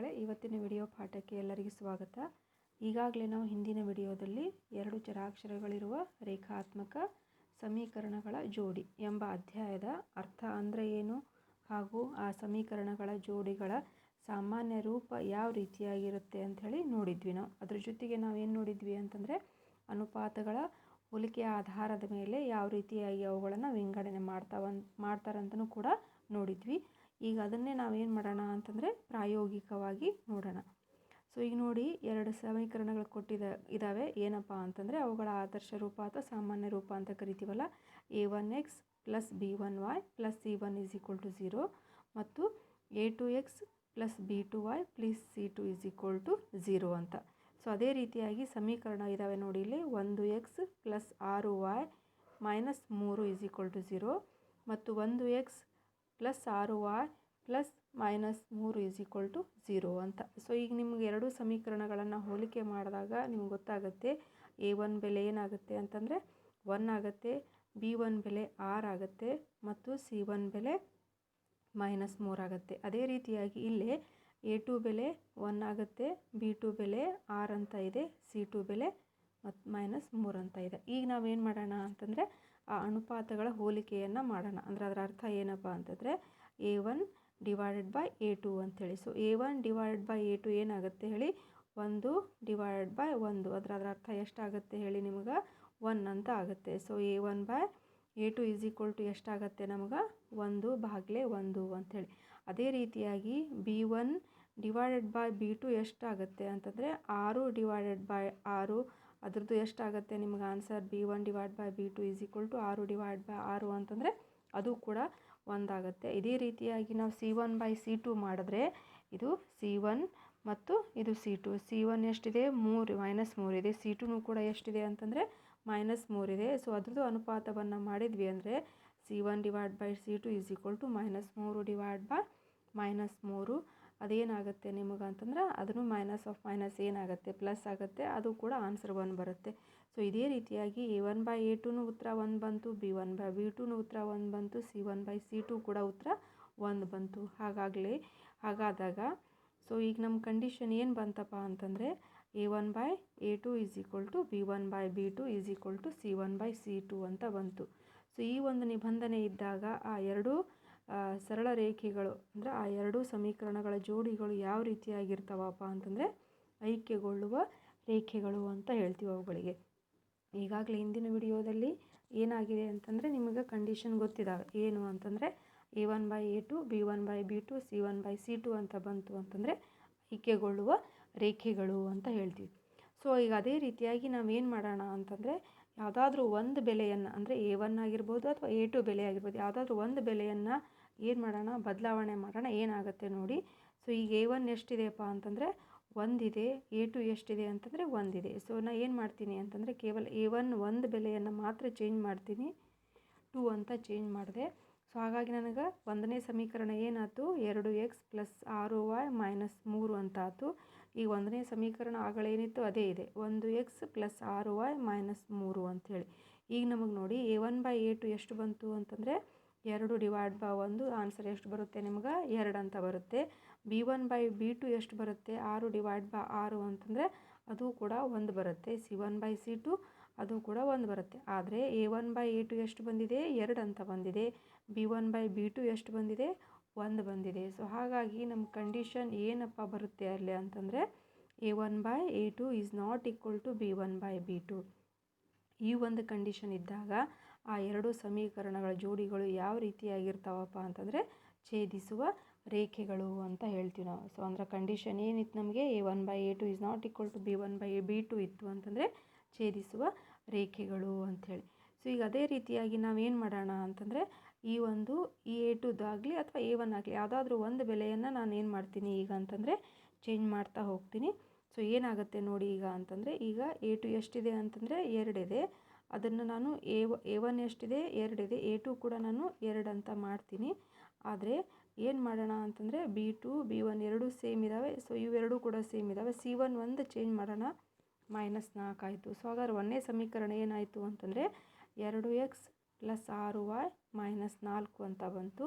ಮಕ್ಕಳೇ ಇವತ್ತಿನ ವಿಡಿಯೋ ಪಾಠಕ್ಕೆ ಎಲ್ಲರಿಗೂ ಸ್ವಾಗತ. ಈಗಾಗಲೇ ನಾವು ಹಿಂದಿನ ವಿಡಿಯೋದಲ್ಲಿ ಎರಡು ಚರಾಕ್ಷರಗಳಿರುವ ರೇಖಾತ್ಮಕ ಸಮೀಕರಣಗಳ ಜೋಡಿ ಎಂಬ ಅಧ್ಯಾಯದ ಅರ್ಥ ಅಂದರೆ ಏನು? ಹಾಗೂ ಆ ಸಮೀಕರಣಗಳ ಜೋಡಿಗಳ ಸಾಮಾನ್ಯ ರೂಪ ಯಾವ ರೀತಿಯಾಗಿರುತ್ತೆ ಅಂಥೇಳಿ ನೋಡಿದ್ವಿ ನಾವು. ಅದ್ರ ಜೊತೆಗೆ ನಾವೇನು ನೋಡಿದ್ವಿ ಅಂತಂದರೆ, ಅನುಪಾತಗಳ ಹೋಲಿಕೆಯ ಆಧಾರದ ಮೇಲೆ ಯಾವ ರೀತಿಯಾಗಿ ಅವುಗಳನ್ನು ವಿಂಗಡಣೆ ಮಾಡ್ತಾವಂತ ಮಾಡ್ತಾರಂತನೂ ಕೂಡ ನೋಡಿದ್ವಿ. ಈಗ ಅದನ್ನೇ ನಾವೇನು ಮಾಡೋಣ ಅಂತಂದರೆ ಪ್ರಾಯೋಗಿಕವಾಗಿ ನೋಡೋಣ. ಸೊ ಈಗ ನೋಡಿ ಎರಡು ಸಮೀಕರಣಗಳು ಕೊಟ್ಟಿದ ಇದ್ದಾವೆ ಏನಪ್ಪ ಅಂತಂದರೆ ಅವುಗಳ ಆದರ್ಶ ರೂಪ ಅಥವಾ ಸಾಮಾನ್ಯ ರೂಪ ಅಂತ ಕರಿತೀವಲ್ಲ. A one x plus b one y plus c one is equal to zero ಮತ್ತು a two x plus b two y plus c two is equal to zero ಅಂತ. ಸೊ ಅದೇ ರೀತಿಯಾಗಿ ಸಮೀಕರಣ ಇದ್ದಾವೆ ನೋಡಿ ಇಲ್ಲಿ. ಒಂದು ಎಕ್ಸ್ ಪ್ಲಸ್ ಆರು ವೈ ಮೈನಸ್ ಮೂರು ಈಸ್ ಈಕ್ವಲ್ ಟು ಝೀರೋ ಮತ್ತು ಒಂದು ಎಕ್ಸ್ ಪ್ಲಸ್ ಆರು ವಾಯ್ ಪ್ಲಸ್ ಮೈನಸ್ ಮೂರು ಈಸ್ ಈಕ್ವಲ್ ಟು ಝೀರೋ ಅಂತ. ಸೊ ಈಗ ನಿಮ್ಗೆ ಎರಡು ಸಮೀಕರಣಗಳನ್ನು ಹೋಲಿಕೆ ಮಾಡಿದಾಗ ನಿಮ್ಗೆ ಗೊತ್ತಾಗುತ್ತೆ, ಎ ಒನ್ ಬೆಲೆ ಏನಾಗುತ್ತೆ ಅಂತಂದರೆ ಒನ್ ಆಗುತ್ತೆ, ಬಿ ಒನ್ ಬೆಲೆ ಆರ್ ಆಗುತ್ತೆ, ಮತ್ತು ಸಿ ಒನ್ ಬೆಲೆ ಮೈನಸ್ ಮೂರಾಗುತ್ತೆ ಅದೇ ರೀತಿಯಾಗಿ ಇಲ್ಲೇ ಎ ಟು ಬೆಲೆ ಒನ್ ಆಗುತ್ತೆ, ಬಿ ಟು ಬೆಲೆ ಆರ್ ಅಂತ ಇದೆ, ಸಿ ಟು ಬೆಲೆ ಮತ್ತು ಮೈನಸ್ ಮೂರು ಅಂತ ಇದೆ. ಈಗ ನಾವೇನು ಮಾಡೋಣ ಅಂತಂದರೆ ಆ ಅನುಪಾತಗಳ ಹೋಲಿಕೆಯನ್ನು ಮಾಡೋಣ. ಅಂದರೆ ಅದರ ಅರ್ಥ ಏನಪ್ಪ ಅಂತಂದರೆ a one divided by a two ಅಂಥೇಳಿ. So a one divided by a two ಏನಾಗುತ್ತೆ ಹೇಳಿ? ಒಂದು ಡಿವೈಡೆಡ್ ಬೈ ಒಂದು. ಅದರ ಅದರ ಅರ್ಥ ಎಷ್ಟಾಗುತ್ತೆ ಹೇಳಿ ನಿಮಗೆ? ಒನ್ ಅಂತ ಆಗುತ್ತೆ. So a one by a two is equal to ಎಷ್ಟಾಗತ್ತೆ ನಮಗೆ? ಒಂದು ಬಾಗಿಲೆ ಒಂದು ಅಂಥೇಳಿ. ಅದೇ ರೀತಿಯಾಗಿ b one divided by b two ಎಷ್ಟಾಗುತ್ತೆ ಅಂತಂದರೆ, ಆರು ಡಿವೈಡೆಡ್ ಬೈ ಆರು ಅದ್ರದ್ದು ಎಷ್ಟಾಗುತ್ತೆ ನಿಮ್ಗೆ answer b one divide by b two is equal to ಆರು ಡಿವೈಡ್ ಬೈ ಆರು ಅಂತಂದರೆ ಅದು ಕೂಡ ಒಂದಾಗುತ್ತೆ. ಇದೇ ರೀತಿಯಾಗಿ ನಾವು c one by c two ಮಾಡಿದ್ರೆ ಇದು ಸಿ ಒನ್ ಮತ್ತು ಇದು ಸಿ ಟು. ಸಿ ಒನ್ ಎಷ್ಟಿದೆ? ಮೂರು, ಮೈನಸ್ ಮೂರಿದೆ ಸಿ ಟುನೂ ಕೂಡ ಎಷ್ಟಿದೆ ಅಂತಂದರೆ ಮೈನಸ್ ಮೂರಿದೆ ಸೊ, ಅದ್ರದ್ದು ಅನುಪಾತವನ್ನು ಮಾಡಿದ್ವಿ ಅಂದರೆ c one divide by c two is equal to minus ಮೂರು ಡಿವೈಡ್ ಬೈ ಮೈನಸ್ ಮೂರು. ಅದೇನಾಗುತ್ತೆ ನಿಮಗೆ ಅಂತಂದ್ರೆ ಅದನ್ನು ಮೈನಸ್ ಆಫ್ ಮೈನಸ್ ಏನಾಗುತ್ತೆ ಪ್ಲಸ್ ಆಗುತ್ತೆ, ಅದು ಕೂಡ ಆನ್ಸರ್ ಒನ್ ಬರುತ್ತೆ. ಸೊ ಇದೇ ರೀತಿಯಾಗಿ ಎ ಒನ್ ಬೈ ಎ ಟೂನು ಉತ್ತರ ಒಂದು ಬಂತು ಬಿ ಒನ್ ಬೈ ಬಿ ಟೂನು ಉತ್ತರ ಒಂದು ಬಂತು c one by c two ಕೂಡ ಉತ್ತರ ಒಂದು ಬಂತು. ಹಾಗಾಗಲೇ, ಹಾಗಾದಾಗ ಸೊ ಈಗ ನಮ್ಮ ಕಂಡೀಷನ್ ಏನು ಬಂತಪ್ಪ ಅಂತಂದರೆ a one by a two is equal to b one by b two is equal to c one by c two ಅಂತ ಬಂತು. ಸೊ ಈ ಒಂದು ನಿಬಂಧನೆ ಇದ್ದಾಗ ಆ ಎರಡೂ ಸರಳ ರೇಖೆಗಳು ಅಂದರೆ ಆ ಎರಡೂ ಸಮೀಕರಣಗಳ ಜೋಡಿಗಳು ಯಾವ ರೀತಿಯಾಗಿರ್ತಾವಪ್ಪ ಅಂತಂದರೆ ಐಕ್ಯಗೊಳ್ಳುವ ರೇಖೆಗಳು ಅಂತ ಹೇಳ್ತೀವಿ ಅವುಗಳಿಗೆ. ಈಗಾಗಲೇ ಹಿಂದಿನ ವಿಡಿಯೋದಲ್ಲಿ ಏನಾಗಿದೆ ಅಂತಂದರೆ ನಿಮಗೆ ಕಂಡೀಷನ್ ಗೊತ್ತಿದ್ದಾವೆ ಏನು ಅಂತಂದರೆ a one by a two b one by b two c one by c two ಅಂತ ಬಂತು ಅಂತಂದರೆ ಐಕ್ಯಗೊಳ್ಳುವ ರೇಖೆಗಳು ಅಂತ ಹೇಳ್ತೀವಿ. ಸೊ ಈಗ ಅದೇ ರೀತಿಯಾಗಿ ನಾವೇನು ಮಾಡೋಣ ಅಂತಂದರೆ ಯಾವುದಾದ್ರೂ ಒಂದು ಬೆಲೆಯನ್ನು ಅಂದರೆ ಎ ಒನ್ ಆಗಿರ್ಬೋದು ಅಥವಾ ಎ ಟು ಬೆಲೆ ಆಗಿರ್ಬೋದು, ಯಾವುದಾದ್ರೂ ಒಂದು ಬೆಲೆಯನ್ನು ಏನು ಮಾಡೋಣ? ಬದಲಾವಣೆ ಮಾಡೋಣ? ಏನಾಗುತ್ತೆ ನೋಡಿ. ಸೊ ಈಗ ಎ ಒನ್ ಎಷ್ಟಿದೆಯಪ್ಪ ಅಂತಂದರೆ ಒಂದಿದೆ. ಎ ಟು ಎಷ್ಟಿದೆ ಅಂತಂದರೆ ಒಂದಿದೆ. ಸೊ ನಾನು ಏನು ಮಾಡ್ತೀನಿ ಅಂತಂದರೆ ಕೇವಲ ಎ ಒನ್ ಒಂದು ಬೆಲೆಯನ್ನು ಮಾತ್ರ ಚೇಂಜ್ ಮಾಡ್ತೀನಿ. ಟು ಅಂತ ಚೇಂಜ್ ಮಾಡಿದೆ. ಸೊ ಹಾಗಾಗಿ ನನಗೆ ಒಂದನೇ ಸಮೀಕರಣ ಏನಾಯ್ತು? ಎರಡು ಎಕ್ಸ್ ಪ್ಲಸ್ ಆರು ವೈ ಮೈನಸ್ ಮೂರು ಅಂತ ಆಯ್ತು ಈ ಒಂದನೇ ಸಮೀಕರಣ ಆಗಳೇನಿತ್ತು ಅದೇ ಇದೆ. ಒಂದು ಎಕ್ಸ್ ಪ್ಲಸ್ ಆರು ವೈ ಮೈನಸ್ ಮೂರು ಅಂಥೇಳಿ ಈಗ ನಮಗೆ ನೋಡಿ a one by a two ಎಷ್ಟು ಬಂತು ಅಂತಂದರೆ ಎರಡು ಡಿವೈಡ್ ಬೈ ಒಂದು ಆನ್ಸರ್ ಎಷ್ಟು ಬರುತ್ತೆ ನಿಮ್ಗೆ? ಎರಡು ಅಂತ ಬರುತ್ತೆ. B one by b two ಎಷ್ಟು ಬರುತ್ತೆ? ಆರು ಡಿವೈಡ್ ಬೈ ಆರು ಅಂತಂದರೆ ಅದು ಕೂಡ ಒಂದು ಬರುತ್ತೆ. C one by c two ಅದು ಕೂಡ ಒಂದು ಬರುತ್ತೆ. ಆದರೆ a one by a two ಎಷ್ಟು ಬಂದಿದೆ? ಎರಡು ಅಂತ ಬಂದಿದೆ. B one by b two ಎಷ್ಟು ಬಂದಿದೆ? ಒಂದು ಬಂದಿದೆ. ಸೊ ಹಾಗಾಗಿ ನಮ್ಮ ಕಂಡೀಷನ್ ಏನಪ್ಪ ಬರುತ್ತೆ ಅಲ್ಲಿ ಅಂತಂದರೆ a one by a two is not equal to b one by b two ಈ ಒಂದು ಕಂಡೀಷನ್ ಇದ್ದಾಗ ಆ ಎರಡು ಸಮೀಕರಣಗಳ ಜೋಡಿಗಳು ಯಾವ ರೀತಿಯಾಗಿರ್ತಾವಪ್ಪ ಅಂತಂದರೆ ಛೇದಿಸುವ ರೇಖೆಗಳು ಅಂತ ಹೇಳ್ತೀವಿ ನಾವು. ಸೊ ಅಂದರೆ ಕಂಡೀಷನ್ ಏನಿತ್ತು ನಮಗೆ? A one by a two is not equal to b one by a b two ಇತ್ತು ಅಂತಂದರೆ ಛೇದಿಸುವ ರೇಖೆಗಳು ಅಂಥೇಳಿ ಸೊ ಈಗ ಅದೇ ರೀತಿಯಾಗಿ ನಾವೇನು ಮಾಡೋಣ ಅಂತಂದರೆ ಈ ಒಂದು ಈ ಎ ಟುದಾಗಲಿ ಅಥವಾ ಎ ಒನ್ ಆಗಲಿ ಯಾವುದಾದ್ರೂ ಒಂದು ಬೆಲೆಯನ್ನು ನಾನು ಏನು ಮಾಡ್ತೀನಿ ಈಗ ಅಂತಂದರೆ ಚೇಂಜ್ ಮಾಡ್ತಾ ಹೋಗ್ತೀನಿ. ಸೊ ಏನಾಗುತ್ತೆ ನೋಡಿ ಈಗ ಅಂತಂದರೆ ಈಗ ಎ ಟು ಎಷ್ಟಿದೆ ಅಂತಂದರೆ ಎರಡಿದೆ. ಅದನ್ನು ನಾನು ಎ ಎ ಒನ್ ಎಷ್ಟಿದೆ ಎರಡಿದೆ ಎ ಟು ಕೂಡ ನಾನು ಎರಡು ಅಂತ ಮಾಡ್ತೀನಿ. ಆದರೆ ಏನು ಮಾಡೋಣ ಅಂತಂದರೆ ಬಿ ಟು, ಬಿ ಒನ್ ಎರಡೂ ಸೇಮ್ ಇದ್ದಾವೆ ಸೊ ಇವೆರಡೂ ಕೂಡ ಸೇಮ್ ಇದ್ದಾವೆ ಸಿ ಒನ್ ಒಂದು ಚೇಂಜ್ ಮಾಡೋಣ. ಮೈನಸ್ ನಾಲ್ಕು ಆಯಿತು. ಸೊ ಹಾಗಾದ್ರೆ ಒಂದನೇ ಸಮೀಕರಣ ಏನಾಯಿತು ಅಂತಂದರೆ ಎರಡು ಎಕ್ಸ್ ಪ್ಲಸ್ ಆರು ವೈ ಮೈನಸ್ ನಾಲ್ಕು ಅಂತ ಬಂತು.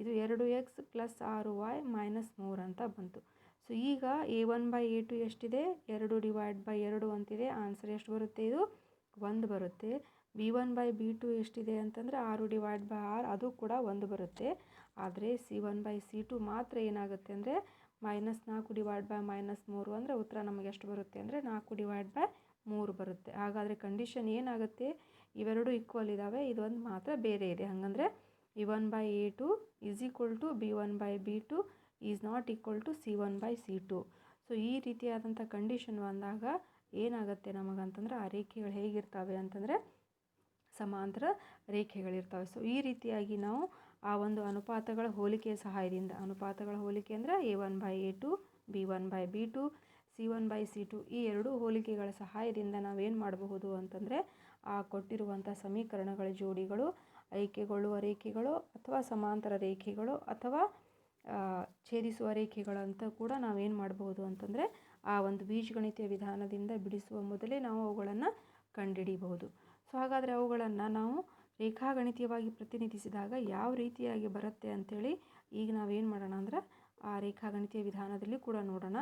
ಇದು ಎರಡು ಎಕ್ಸ್ ಪ್ಲಸ್ ಆರು ವೈ ಮೈನಸ್ ಮೂರು ಅಂತ ಬಂತು. ಸೊ ಈಗ a one by a two ಎಷ್ಟಿದೆ? ಎರಡು ಡಿವೈಡ್ ಬೈ ಎರಡು ಅಂತಿದೆ. ಆನ್ಸರ್ ಎಷ್ಟು ಬರುತ್ತೆ ಇದು? ಒಂದು ಬರುತ್ತೆ. B one by b two ಎಷ್ಟಿದೆ ಅಂತಂದರೆ ಆರು ಡಿವೈಡ್ ಬೈ ಆರ್ ಅದು ಕೂಡ ಒಂದು ಬರುತ್ತೆ. ಆದರೆ c one by c two ಮಾತ್ರ ಏನಾಗುತ್ತೆ ಅಂದರೆ ಮೈನಸ್ ನಾಲ್ಕು ಡಿವೈಡ್ ಬೈ ಮೈನಸ್ ಮೂರು ಅಂದರೆ ಉತ್ತರ ನಮಗೆ ಎಷ್ಟು ಬರುತ್ತೆ ಅಂದರೆ ನಾಲ್ಕು ಡಿವೈಡ್ ಬೈ ಮೂರು ಬರುತ್ತೆ. ಹಾಗಾದರೆ ಕಂಡೀಷನ್ ಏನಾಗುತ್ತೆ? ಇವೆರಡು ಈಕ್ವಲ್ ಇದ್ದಾವೆ ಇದೊಂದು ಮಾತ್ರ ಬೇರೆ ಇದೆ. ಹಾಗಂದರೆ a one by a two is equal to b one by b two is not equal to c one by c two. So ಈ ರೀತಿಯಾದಂಥ ಕಂಡೀಷನ್ ಬಂದಾಗ ಏನಾಗುತ್ತೆ ನಮಗಂತಂದ್ರೆ ಆ ರೇಖೆಗಳು ಹೇಗಿರ್ತವೆ ಅಂತಂದರೆ ಸಮಾಂತರ ರೇಖೆಗಳಿರ್ತವೆ. ಸೊ ಈ ರೀತಿಯಾಗಿ ನಾವು ಆ ಒಂದು ಅನುಪಾತಗಳ ಹೋಲಿಕೆಯ ಸಹಾಯದಿಂದ, ಅನುಪಾತಗಳ ಹೋಲಿಕೆ ಅಂದರೆ a one by a two b one by b two c one by c two ಈ ಎರಡೂ ಹೋಲಿಕೆಗಳ ಸಹಾಯದಿಂದ ನಾವೇನು ಮಾಡಬಹುದು ಅಂತಂದರೆ ಆ ಕೊಟ್ಟಿರುವಂಥ ಸಮೀಕರಣಗಳ ಜೋಡಿಗಳು ಐಕೆಗೊಳ್ಳುವ ರೇಖೆಗಳು ಅಥವಾ ಸಮಾಂತರ ರೇಖೆಗಳು ಅಥವಾ ಛೇದಿಸುವ ರೇಖೆಗಳು ಅಂತ ಕೂಡ ನಾವೇನು ಮಾಡಬಹುದು ಅಂತಂದರೆ ಆ ಒಂದು ಬೀಜಗಣಿತೀಯ ವಿಧಾನದಿಂದ ಬಿಡಿಸುವ ಮೊದಲೇ ನಾವು ಅವುಗಳನ್ನು ಕಂಡುಹಿಡಿಯಬಹುದು ಸೊ ಹಾಗಾದರೆ ಅವುಗಳನ್ನು ನಾವು ರೇಖಾಗಣಿತೀಯವಾಗಿ ಪ್ರತಿನಿಧಿಸಿದಾಗ ಯಾವ ರೀತಿಯಾಗಿ ಬರುತ್ತೆ ಅಂಥೇಳಿ ಈಗ ನಾವೇನು ಮಾಡೋಣ ಅಂದ್ರೆ ಆ ರೇಖಾಗಣಿತೀಯ ವಿಧಾನದಲ್ಲಿ ಕೂಡ ನೋಡೋಣ.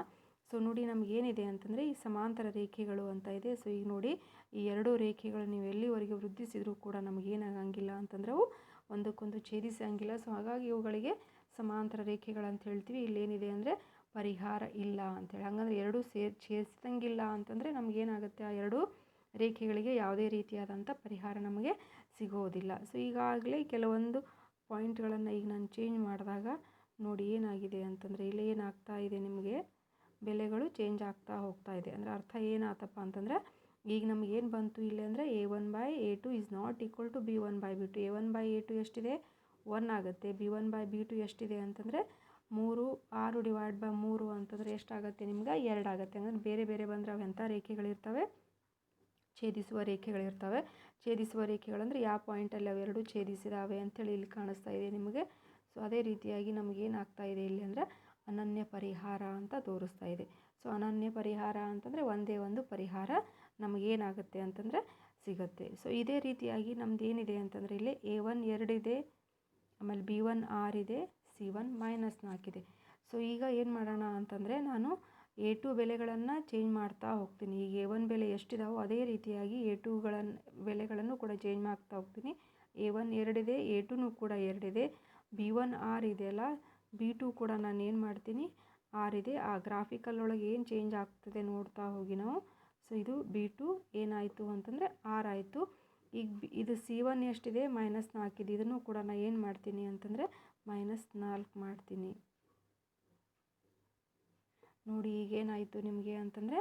ಸೊ ನೋಡಿ ನಮಗೇನಿದೆ ಅಂತಂದರೆ ಈ ಸಮಾಂತರ ರೇಖೆಗಳು ಅಂತ ಇದೆ. ಸೊ ಈಗ ನೋಡಿ ಈ ಎರಡೂ ರೇಖೆಗಳು ನೀವು ಎಲ್ಲಿವರೆಗೆ ವೃದ್ಧಿಸಿದರೂ ಕೂಡ ನಮಗೇನಾಗಂಗಿಲ್ಲ ಅಂತಂದ್ರೆ ಅವು ಒಂದಕ್ಕೊಂದು ಛೇದಿಸಂಗಿಲ್ಲ. ಸೊ ಹಾಗಾಗಿ ಇವುಗಳಿಗೆ ಸಮಾಂತರ ರೇಖೆಗಳಂತ ಹೇಳ್ತೀವಿ. ಇಲ್ಲೇನಿದೆ ಅಂದರೆ ಪರಿಹಾರ ಇಲ್ಲ ಅಂತೇಳಿ. ಹಂಗಂದ್ರೆ ಎರಡೂ ಸೇರ್ ಛೇದಿಸಂಗಿಲ್ಲ ಅಂತಂದರೆ ನಮಗೇನಾಗುತ್ತೆ? ಆ ಎರಡು ರೇಖೆಗಳಿಗೆ ಯಾವುದೇ ರೀತಿಯಾದಂಥ ಪರಿಹಾರ ನಮಗೆ ಸಿಗೋದಿಲ್ಲ. ಸೊ ಈಗಾಗಲೇ ಕೆಲವೊಂದು ಪಾಯಿಂಟ್ಗಳನ್ನು ಈಗ ನಾನು ಚೇಂಜ್ ಮಾಡಿದಾಗ ನೋಡಿ ಏನಾಗಿದೆ ಅಂತಂದರೆ ಇಲ್ಲಿ ಏನಾಗ್ತಾ ಇದೆ ನಿಮಗೆ? ಬೆಲೆಗಳು ಚೇಂಜ್ ಆಗ್ತಾ ಹೋಗ್ತಾ ಇದೆ. ಅಂದರೆ ಅರ್ಥ ಏನಾತಪ್ಪ ಅಂತಂದರೆ ಈಗ ನಮಗೇನು ಬಂತು ಇಲ್ಲಿ ಅಂದರೆ a one by a two is not equal to b one by b two. A one by a two ಎಷ್ಟಿದೆ? ಒನ್ ಆಗುತ್ತೆ. B one by b two ಎಷ್ಟಿದೆ ಅಂತಂದರೆ ಮೂರು ಡಿವೈಡ್ ಬೈ ಮೂರು ಅಂತಂದರೆ ಎಷ್ಟಾಗುತ್ತೆ ನಿಮ್ಗೆ? ಎರಡು ಆಗುತ್ತೆ ಅಂದರೆ ಬೇರೆ ಬೇರೆ ಬಂದರೆ ಅವೆಂಥ ರೇಖೆಗಳಿರ್ತವೆ? ಛೇದಿಸುವ ರೇಖೆಗಳಿರ್ತವೆ. ಛೇದಿಸುವ ರೇಖೆಗಳಂದರೆ ಯಾವ ಪಾಯಿಂಟಲ್ಲಿ ಅವೆರಡು ಛೇದಿಸಿದಾವೆ ಅಂಥೇಳಿ ಇಲ್ಲಿ ಕಾಣಿಸ್ತಾ ಇದೆ ನಿಮಗೆ. ಸೊ ಅದೇ ರೀತಿಯಾಗಿ ನಮಗೇನಾಗ್ತಾ ಇದೆ ಇಲ್ಲಿ ಅಂದರೆ ಅನನ್ಯ ಪರಿಹಾರ ಅಂತ ತೋರಿಸ್ತಾ ಇದೆ. ಸೊ ಅನನ್ಯ ಪರಿಹಾರ ಅಂತಂದರೆ ಒಂದೇ ಒಂದು ಪರಿಹಾರ ನಮಗೇನಾಗುತ್ತೆ ಅಂತಂದರೆ ಸಿಗುತ್ತೆ. ಸೊ ಇದೇ ರೀತಿಯಾಗಿ ನಮ್ದು ಏನಿದೆ ಅಂತಂದರೆ ಇಲ್ಲಿ ಎ ಒನ್ ಎರಡಿದೆ ಆಮೇಲೆ ಬಿ ಒನ್ ಆರ್ ಇದೆ ಸಿ ಒನ್ ಮೈನಸ್ ನಾಲ್ಕಿದೆ ಸೊ ಈಗ ಏನು ಮಾಡೋಣ ಅಂತಂದರೆ ನಾನು ಎ ಟು ಬೆಲೆಗಳನ್ನು ಚೇಂಜ್ ಮಾಡ್ತಾ ಹೋಗ್ತೀನಿ. ಈಗ ಎ ಒನ್ ಬೆಲೆ ಎಷ್ಟಿದಾವೋ ಅದೇ ರೀತಿಯಾಗಿ ಎ ಟುಗಳನ್ನು ಬೆಲೆಗಳನ್ನು ಕೂಡ ಚೇಂಜ್ ಮಾಡ್ತಾ ಹೋಗ್ತೀನಿ. ಎ ಒನ್ ಎರಡಿದೆ ಎ ಟೂನು ಕೂಡ ಎರಡಿದೆ. ಬಿ ಒನ್ ಆರ್ ಇದೆಯಲ್ಲ ಬಿ ಟು ಕೂಡ ನಾನು ಏನು ಮಾಡ್ತೀನಿ? ಆರ್ ಇದೆ. ಆ ಗ್ರಾಫಿಕಲ್ ಒಳಗೆ ಏನು ಚೇಂಜ್ ಆಗ್ತದೆ ನೋಡ್ತಾ ಹೋಗಿ ನಾವು. ಸೊ ಇದು ಬಿ ಟು ಏನಾಯಿತು ಅಂತಂದರೆ ಆರ್ ಆಯಿತು. ಈಗ ಇದು ಸಿ ಒನ್ ಎಷ್ಟಿದೆ? ಮೈನಸ್ ನಾಲ್ಕಿದೆ. ಇದನ್ನು ಕೂಡ ನಾನು ಏನು ಮಾಡ್ತೀನಿ ಅಂತಂದರೆ ಮೈನಸ್ ನಾಲ್ಕು ಮಾಡ್ತೀನಿ. ನೋಡಿ ಈಗೇನಾಯಿತು ನಿಮಗೆ ಅಂತಂದರೆ,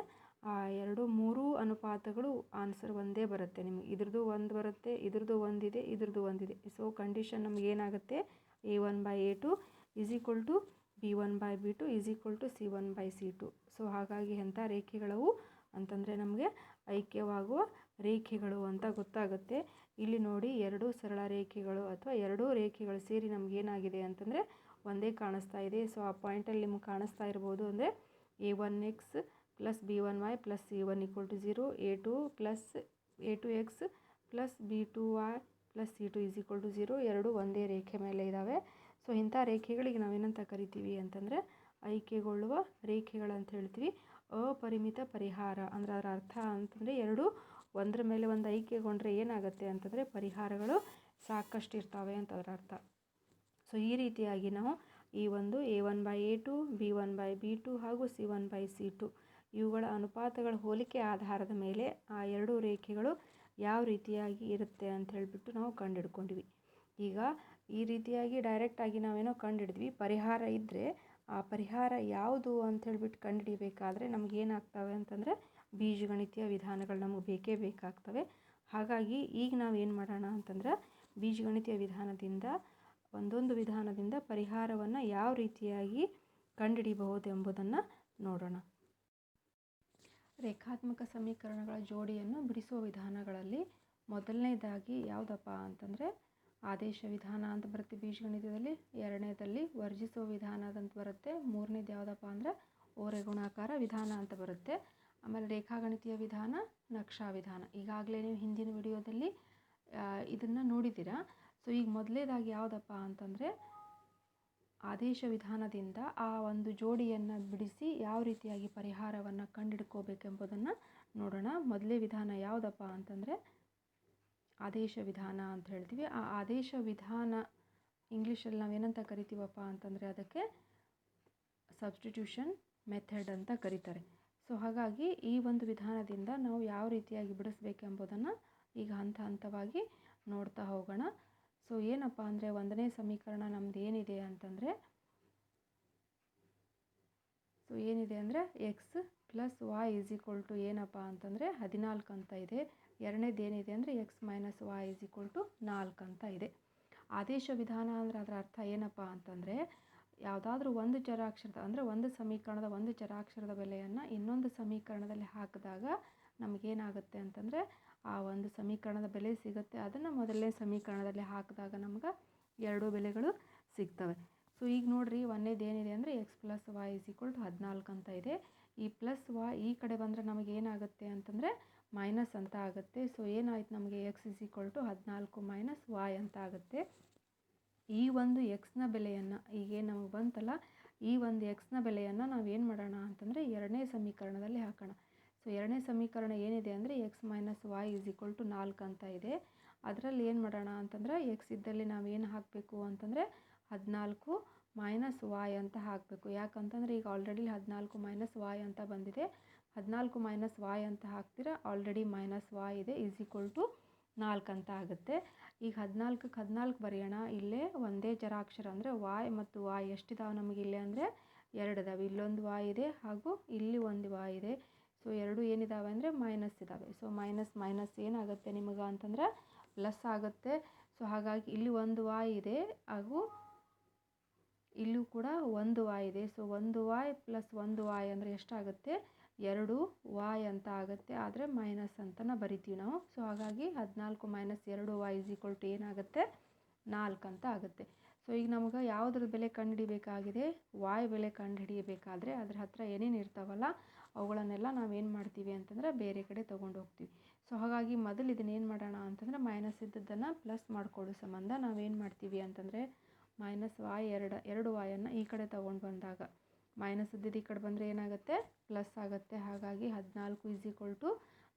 ಆ ಎರಡು ಮೂರು ಅನುಪಾತಗಳು ಆನ್ಸರ್ ಒಂದೇ ಬರುತ್ತೆ ನಿಮಗೆ. ಇದ್ರದ್ದು ಒಂದು ಬರುತ್ತೆ, ಇದ್ರದ್ದು ಒಂದಿದೆ ಇದ್ರದ್ದು ಒಂದಿದೆ. ಸೊ ಕಂಡೀಷನ್ ನಮ್ಗೆ ಏನಾಗುತ್ತೆ? A one by a two is equal to b one by b two is equal to c one by c two so ಹಾಗಾಗಿ ಎಂಥ ರೇಖೆಗಳವು? ಅಂತಂದರೆ ನಮಗೆ ಐಕ್ಯವಾಗುವ ರೇಖೆಗಳು ಅಂತ ಗೊತ್ತಾಗುತ್ತೆ. ಇಲ್ಲಿ ನೋಡಿ ಎರಡು ಸರಳ ರೇಖೆಗಳು ಅಥವಾ ಎರಡೂ ರೇಖೆಗಳು ಸೇರಿ ನಮಗೇನಾಗಿದೆ ಅಂತಂದರೆ, ಒಂದೇ ಕಾಣಿಸ್ತಾ ಇದೆ. ಸೊ ಆ ಪಾಯಿಂಟಲ್ಲಿ ನಿಮ್ಗೆ ಕಾಣಿಸ್ತಾ ಇರ್ಬೋದು ಅಂದರೆ a one x plus b one y plus c one equal to zero a two plus a two x plus b two y plus c two is equal to zero ಎರಡು ಒಂದೇ ರೇಖೆ ಮೇಲೆ ಇದ್ದಾವೆ ಸೊ ಇಂಥ ರೇಖೆಗಳಿಗೆ ನಾವೇನಂತ ಕರಿತೀವಿ ಅಂತಂದರೆ ಐಕೆಗೊಳ್ಳುವ ರೇಖೆಗಳಂತ ಹೇಳ್ತೀವಿ. ಅಪರಿಮಿತ ಪರಿಹಾರ ಅಂದರೆ ಅದರ ಅರ್ಥ ಅಂತಂದರೆ ಎರಡು ಒಂದರ ಮೇಲೆ ಒಂದು ಐಕ್ಯಗೊಂಡ್ರೆ ಏನಾಗುತ್ತೆ ಅಂತಂದರೆ ಪರಿಹಾರಗಳು ಸಾಕಷ್ಟು ಇರ್ತವೆ ಅಂತ ಅದರ ಅರ್ಥ. ಸೊ ಈ ರೀತಿಯಾಗಿ ನಾವು ಈ ಒಂದು a one by a two, b one by b two ಹಾಗೂ c one by c two. ಇವುಗಳ ಅನುಪಾತಗಳ ಹೋಲಿಕೆ ಆಧಾರದ ಮೇಲೆ ಆ ಎರಡೂ ರೇಖೆಗಳು ಯಾವ ರೀತಿಯಾಗಿ ಇರುತ್ತೆ ಅಂತ ಹೇಳಿಬಿಟ್ಟು ನಾವು ಕಂಡುಹಿಡ್ಕೊಂಡ್ವಿ. ಈಗ ಈ ರೀತಿಯಾಗಿ ಡೈರೆಕ್ಟಾಗಿ ನಾವೇನೋ ಕಂಡುಹಿಡಿದ್ವಿ. ಪರಿಹಾರ ಇದ್ದರೆ ಆ ಪರಿಹಾರ ಯಾವುದು ಅಂತ ಹೇಳಿಬಿಟ್ಟು ಕಂಡುಹಿಡಿಬೇಕಾದ್ರೆ ನಮಗೇನಾಗ್ತವೆ ಅಂತಂದರೆ ಬೀಜಗಣಿತೀಯ ವಿಧಾನಗಳು ನಮಗೆ ಬೇಕೇ ಬೇಕಾಗ್ತವೆ. ಹಾಗಾಗಿ ಈಗ ನಾವು ಏನು ಮಾಡೋಣ ಅಂತಂದ್ರೆ ಬೀಜಗಣಿತೀಯ ವಿಧಾನದಿಂದ ಒಂದೊಂದು ವಿಧಾನದಿಂದ ಪರಿಹಾರವನ್ನು ಯಾವ ರೀತಿಯಾಗಿ ಕಂಡುಹಿಡಿಬಹುದು ಎಂಬುದನ್ನು ನೋಡೋಣ. ರೇಖಾತ್ಮಕ ಸಮೀಕರಣಗಳ ಜೋಡಿಯನ್ನು ಬಿಡಿಸುವ ವಿಧಾನಗಳಲ್ಲಿ ಮೊದಲನೇದಾಗಿ ಯಾವುದಪ್ಪ ಅಂತಂದರೆ, ಆದೇಶ ವಿಧಾನ ಅಂತ ಬರುತ್ತೆ ಬೀಜಗಣಿತದಲ್ಲಿ ಎರಡನೇದಲ್ಲಿ ವರ್ಜಿಸುವ ವಿಧಾನ ಅಂತ ಬರುತ್ತೆ, ಮೂರನೇದು ಯಾವುದಪ್ಪ ಅಂದರೆ ಓರೆ ಗುಣಾಕಾರ ವಿಧಾನ ಅಂತ ಬರುತ್ತೆ. ಆಮೇಲೆ ರೇಖಾಗಣಿತೀಯ ವಿಧಾನ, ನಕ್ಷಾ ವಿಧಾನ. ಈಗಾಗಲೇ ನೀವು ಹಿಂದಿನ ವಿಡಿಯೋದಲ್ಲಿ ಇದನ್ನು ನೋಡಿದ್ದೀರಾ? ಸೊ ಈಗ ಮೊದಲೇದಾಗಿ ಯಾವುದಪ್ಪ ಅಂತಂದರೆ ಆದೇಶ ವಿಧಾನದಿಂದ ಆ ಒಂದು ಜೋಡಿಯನ್ನು ಬಿಡಿಸಿ ಯಾವ ರೀತಿಯಾಗಿ ಪರಿಹಾರವನ್ನು ಕಂಡುಹಿಡ್ಕೋಬೇಕೆಂಬುದನ್ನು ನೋಡೋಣ. ಮೊದಲೇ ವಿಧಾನ ಯಾವುದಪ್ಪ ಅಂತಂದರೆ ಆದೇಶ ವಿಧಾನ ಅಂತ ಹೇಳ್ತೀವಿ. ಆ ಆದೇಶ ವಿಧಾನ ಇಂಗ್ಲೀಷಲ್ಲಿ ನಾವೇನಂತ ಕರಿತೀವಪ್ಪ ಅಂತಂದರೆ ಅದಕ್ಕೆ ಸಬ್ಸ್ಟಿಟ್ಯೂಷನ್ ಮೆಥಡ್ ಅಂತ ಕರೀತಾರೆ. ಸೊ ಹಾಗಾಗಿ ಈ ಒಂದು ವಿಧಾನದಿಂದ ನಾವು ಯಾವ ರೀತಿಯಾಗಿ ಬಿಡಿಸ್ಬೇಕೆಂಬುದನ್ನು ಈಗ ಹಂತ ಹಂತವಾಗಿ ನೋಡ್ತಾ ಹೋಗೋಣ. ಸೊ ಏನಪ್ಪ ಅಂದರೆ ಒಂದನೇ ಸಮೀಕರಣ ನಮ್ದು ಏನಿದೆ ಅಂತಂದರೆ, ಸೊ ಏನಿದೆ ಅಂದರೆ x plus y is equal to ಏನಪ್ಪ ಅಂತಂದರೆ ಹದಿನಾಲ್ಕು ಅಂತ ಇದೆ. ಎರಡನೇದು ಏನಿದೆ ಅಂದರೆ x minus y is equal to ನಾಲ್ಕು ಅಂತ ಇದೆ. ಆದೇಶ ವಿಧಾನ ಅಂದರೆ ಅದರ ಅರ್ಥ ಏನಪ್ಪ ಅಂತಂದರೆ, ಯಾವುದಾದ್ರೂ ಒಂದು ಚರಾಕ್ಷರದ ಅಂದರೆ ಒಂದು ಸಮೀಕರಣದ ಒಂದು ಚರಾಕ್ಷರದ ಬೆಲೆಯನ್ನು ಇನ್ನೊಂದು ಸಮೀಕರಣದಲ್ಲಿ ಹಾಕಿದಾಗ ನಮಗೇನಾಗುತ್ತೆ ಅಂತಂದರೆ ಆ ಒಂದು ಸಮೀಕರಣದ ಬೆಲೆ ಸಿಗುತ್ತೆ. ಅದನ್ನು ಮೊದಲನೇ ಸಮೀಕರಣದಲ್ಲಿ ಹಾಕಿದಾಗ ನಮ್ಗೆ ಎರಡು ಬೆಲೆಗಳು ಸಿಗ್ತವೆ. ಸೊ ಈಗ ನೋಡಿರಿ, ಒಂದೇದು ಏನಿದೆ ಅಂದರೆ x plus y is equal to ಹದಿನಾಲ್ಕು ಅಂತ ಇದೆ. ಈ ಪ್ಲಸ್ ವಾ ಈ ಕಡೆ ಬಂದರೆ ನಮಗೆ ಏನಾಗುತ್ತೆ ಅಂತಂದರೆ ಮೈನಸ್ ಅಂತ ಆಗುತ್ತೆ. ಸೊ ಏನಾಯ್ತು ನಮಗೆ? ಎಕ್ಸ್ ಇಸ್ ಈಕ್ವಲ್ ಟು ಹದಿನಾಲ್ಕು ಮೈನಸ್ ವಾಯ್ ಅಂತ ಆಗುತ್ತೆ. ಈ ಒಂದು ಎಕ್ಸ್ನ ಬೆಲೆಯನ್ನು ಈಗೇನು ನಮಗೆ ಬಂತಲ್ಲ, ಈ ಒಂದು ಎಕ್ಸ್ನ ಬೆಲೆಯನ್ನು ನಾವು ಏನು ಮಾಡೋಣ ಅಂತಂದರೆ ಎರಡನೇ ಸಮೀಕರಣದಲ್ಲಿ ಹಾಕೋಣ. ಸೊ ಎರಡನೇ ಸಮೀಕರಣ ಏನಿದೆ ಅಂದರೆ x minus y is equal to ನಾಲ್ಕು ಅಂತ ಇದೆ. ಅದರಲ್ಲಿ ಏನು ಮಾಡೋಣ ಅಂತಂದರೆ ಎಕ್ಸ್ ಇದ್ದಲ್ಲಿ ನಾವು ಏನು ಹಾಕಬೇಕು ಅಂತಂದರೆ ಹದಿನಾಲ್ಕು ಮೈನಸ್ ವಾಯ್ ಅಂತ ಹಾಕಬೇಕು. ಯಾಕಂತಂದರೆ ಈಗ ಆಲ್ರೆಡಿ ಹದಿನಾಲ್ಕು ಮೈನಸ್ ವಾಯ್ ಅಂತ ಬಂದಿದೆ. ಹದಿನಾಲ್ಕು ಮೈನಸ್ ವಾಯ್ ಅಂತ ಹಾಕ್ತೀರ ಆಲ್ರೆಡಿ ಮೈನಸ್ ವಾಯ್ ಇದೆ ಈಸ್ ಈಕ್ವಲ್ ಟು ನಾಲ್ಕು ಅಂತ ಆಗುತ್ತೆ. ಈಗ ಹದಿನಾಲ್ಕಕ್ಕೆ ಹದಿನಾಲ್ಕು ಬರೆಯೋಣ. ಇಲ್ಲೇ ಒಂದೇ ಜರಾಕ್ಷರ ಅಂದರೆ ವಾಯ್ ಮತ್ತು ವಾಯ್ ಎಷ್ಟಿದಾವೆ ನಮಗೆ ಇಲ್ಲೇ ಅಂದರೆ ಎರಡು ಇದಾವೆ. ಇಲ್ಲೊಂದು ವಾಯ್ ಇದೆ ಹಾಗೂ ಇಲ್ಲಿ ಒಂದು ವಾಯ್ ಇದೆ. ಸೊ ಎರಡು ಏನಿದಾವೆ ಅಂದರೆ ಮೈನಸ್ ಇದ್ದಾವೆ ಸೊ ಮೈನಸ್ ಮೈನಸ್ ಏನಾಗುತ್ತೆ ನಿಮಗೆ ಅಂತಂದ್ರೆ ಪ್ಲಸ್ ಆಗುತ್ತೆ. ಸೊ ಹಾಗಾಗಿ ಇಲ್ಲಿ ಒಂದು ವಾಯ್ ಇದೆ, ಹಾಗೂ ಇಲ್ಲೂ ಕೂಡ ಒಂದು ವಾಯ್ ಇದೆ. ಸೊ ಒಂದು ವಾಯ್ ಪ್ಲಸ್ ಒಂದು ವಾಯ್ ಅಂದರೆ ಎಷ್ಟಾಗುತ್ತೆ? ಎರಡು ವಾಯ್ ಅಂತ ಆಗುತ್ತೆ. ಆದರೆ ಮೈನಸ್ ಅಂತಲೇ ಬರಿತೀವಿ ನಾವು. ಸೊ ಹಾಗಾಗಿ ಹದಿನಾಲ್ಕು ಮೈನಸ್ ಎರಡು ವಾಯ್ ಇಸ್ ಈಕ್ವಲ್ ಟು ಏನಾಗುತ್ತೆ? ನಾಲ್ಕು ಅಂತ ಆಗುತ್ತೆ. ಸೊ ಈಗ ನಮಗೆ ಯಾವುದ್ರ ಬೆಲೆ ಕಂಡುಹಿಡಿಬೇಕಾಗಿದೆ, ವಾಯ್ ಬೆಲೆ ಕಂಡುಹಿಡಿಯಬೇಕಾದ್ರೆ ಅದ್ರ ಹತ್ರ ಏನೇನು ಇರ್ತಾವಲ್ಲ, ಅವುಗಳನ್ನೆಲ್ಲ ನಾವೇನು ಮಾಡ್ತೀವಿ ಅಂತಂದ್ರೆ ಬೇರೆ ಕಡೆ ತೊಗೊಂಡು ಹೋಗ್ತೀವಿ. ಸೊ ಹಾಗಾಗಿ ಮೊದಲು ಇದನ್ನ ಏನು ಮಾಡೋಣ ಅಂತಂದ್ರೆ ಮೈನಸ್ ಇದ್ದದ್ದನ್ನು ಪ್ಲಸ್ ಮಾಡಿಕೊಳ್ಳೋ ಸಂಬಂಧ ನಾವೇನು ಮಾಡ್ತೀವಿ ಅಂತಂದರೆ ಮೈನಸ್ ವಾಯ್ ಎರಡು ಎರಡು ವಾಯನ್ನು ಈ ಕಡೆ ತೊಗೊಂಡು ಬಂದಾಗ. ಮೈನಸ್ ಇದ್ದಿದ್ದು ಈ ಕಡೆ ಬಂದರೆ ಏನಾಗುತ್ತೆ? ಪ್ಲಸ್ ಆಗುತ್ತೆ. ಹಾಗಾಗಿ ಹದಿನಾಲ್ಕು ಇಸ್ ಈಕ್ವಲ್ ಟು